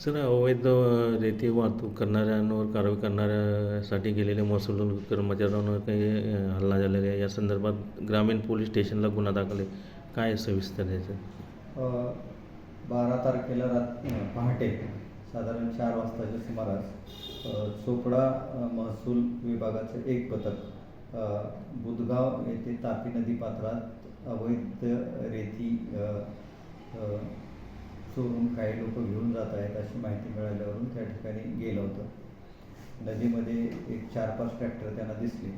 Sir अवैध रेती वाहतूक करणाऱ्यांवर कारवाई करणाऱ्यासाठी गेलेले महसूल कर्मचाऱ्यांवर काही हल्ला झालेला आहे. या संदर्भात ग्रामीण पोलीस स्टेशनला गुन्हा दाखल आहे. काय सविस्तर याचं सर? बारा तारखेला रात पहाटे साधारण चार वाजताच्या सुमारास चोपडा महसूल विभागाचं एक पथक बुधगाव येथे तापी नदी पात्रात अवैध रेती अ, चोरून काही लोक घेऊन जात आहेत अशी माहिती मिळाल्यावरून त्या ठिकाणी गेलं होतं. नदीमध्ये एक चार पाच ट्रॅक्टर त्यांना दिसले.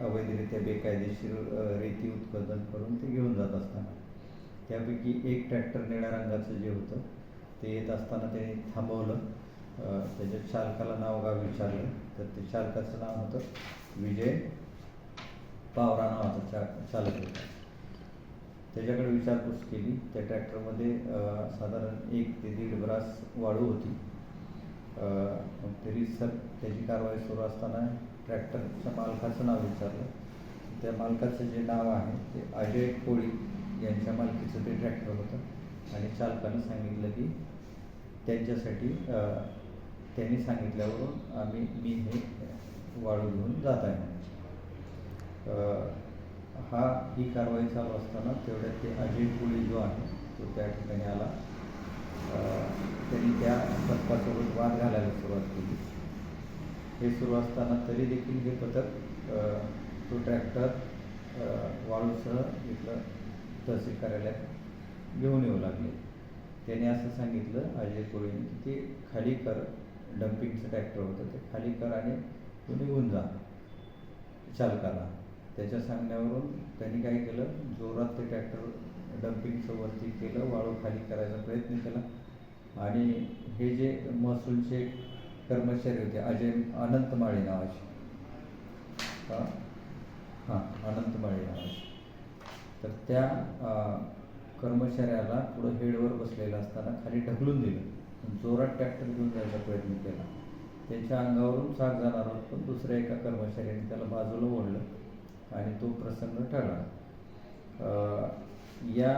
अवैधरित्या बेकायदेशीर रेती उत्पादन करून ते घेऊन जात असताना. त्यापैकी एक ट्रॅक्टर निळ्या रंगाचं जे होतं ते येत असताना त्यांनी थांबवलं. त्याच्या चालकाला नाव गाव विचारलं. तर ते चालकाचं नाव होतं विजय पावरा नावाचा चा चालक होता. त्याच्याकडे विचारपूस केली. त्या ट्रॅक्टरमध्ये साधारण एक ते दीड ब्रास वाळू होती. मग तरी सर त्याची कारवाई सुरू असताना ट्रॅक्टरच्या मालकाचं नाव विचारलं. त्या मालकाचं जे नाव आहे ते अजय कोळी यांच्या मालकीचं ते ट्रॅक्टर होतं. आणि चालकानं सांगितलं की त्यांच्यासाठी त्यांनी सांगितल्यावरून आम्ही मी हे वाळू घेऊन जात आहे. हा ही कारवाई चालू असताना तेवढ्यात ते अजय कोळी जो आहे तो त्या ठिकाणी आला. त्यांनी त्या पथकासोबत वाद घालायला सुरुवात केली. हे सुरू असताना तरी देखील हे पथक तो ट्रॅक्टर वाळूसह इथलं तहसील कार्यालयात घेऊन येऊ लागले. त्याने असं सांगितलं अजय कोळीने की ते खाली कर डम्पिंगचं ट्रॅक्टर होतं ते खाली कर आणि तो निघून जा चालकाला. त्याच्या सांगण्यावरून त्यांनी काय केलं? जोरात ते ट्रॅक्टर डम्पिंगचं वरती केलं वाळू खाली करायचा प्रयत्न केला. आणि हे जे महसूलचे कर्मचारी होते अजय अनंत माळी नावाचे. हां? हां अनंत नावाचे. तर त्या कर्मचाऱ्याला पुढं हेडवर बसलेलं असताना खाली ढकलून दिलं. जोरात ट्रॅक्टर घेऊन जायचा प्रयत्न केला. त्यांच्या अंगावरून चाक जाणार होत पण दुसऱ्या एका कर्मचाऱ्याने त्याला बाजूला ओढलं. आणि तो प्रसंग ठरला. या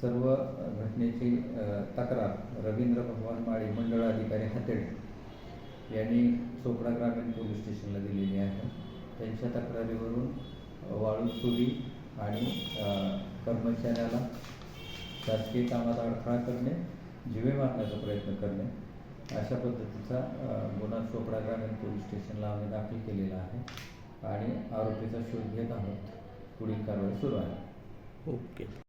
सर्व घटनेची तक्रार रवींद्र भगवान माळी मंडळ अधिकारी हातेड यांनी चोपडा ग्रामीण पोलीस स्टेशनला दिलेली आहे. त्यांच्या तक्रारीवरून वाळू चोरी आणि कर्मचाऱ्याला शासकीय कामात अडथळा करणे जिवे मारण्याचा प्रयत्न करणे अशा पद्धतीचा गुन्हा चोपडा ग्रामीण पोलीस स्टेशनला आम्ही दाखल केलेला आहे. आणि आरोपीचा शोध घेत आहोत. पुढील कारवाई सुरू आहे. ओके.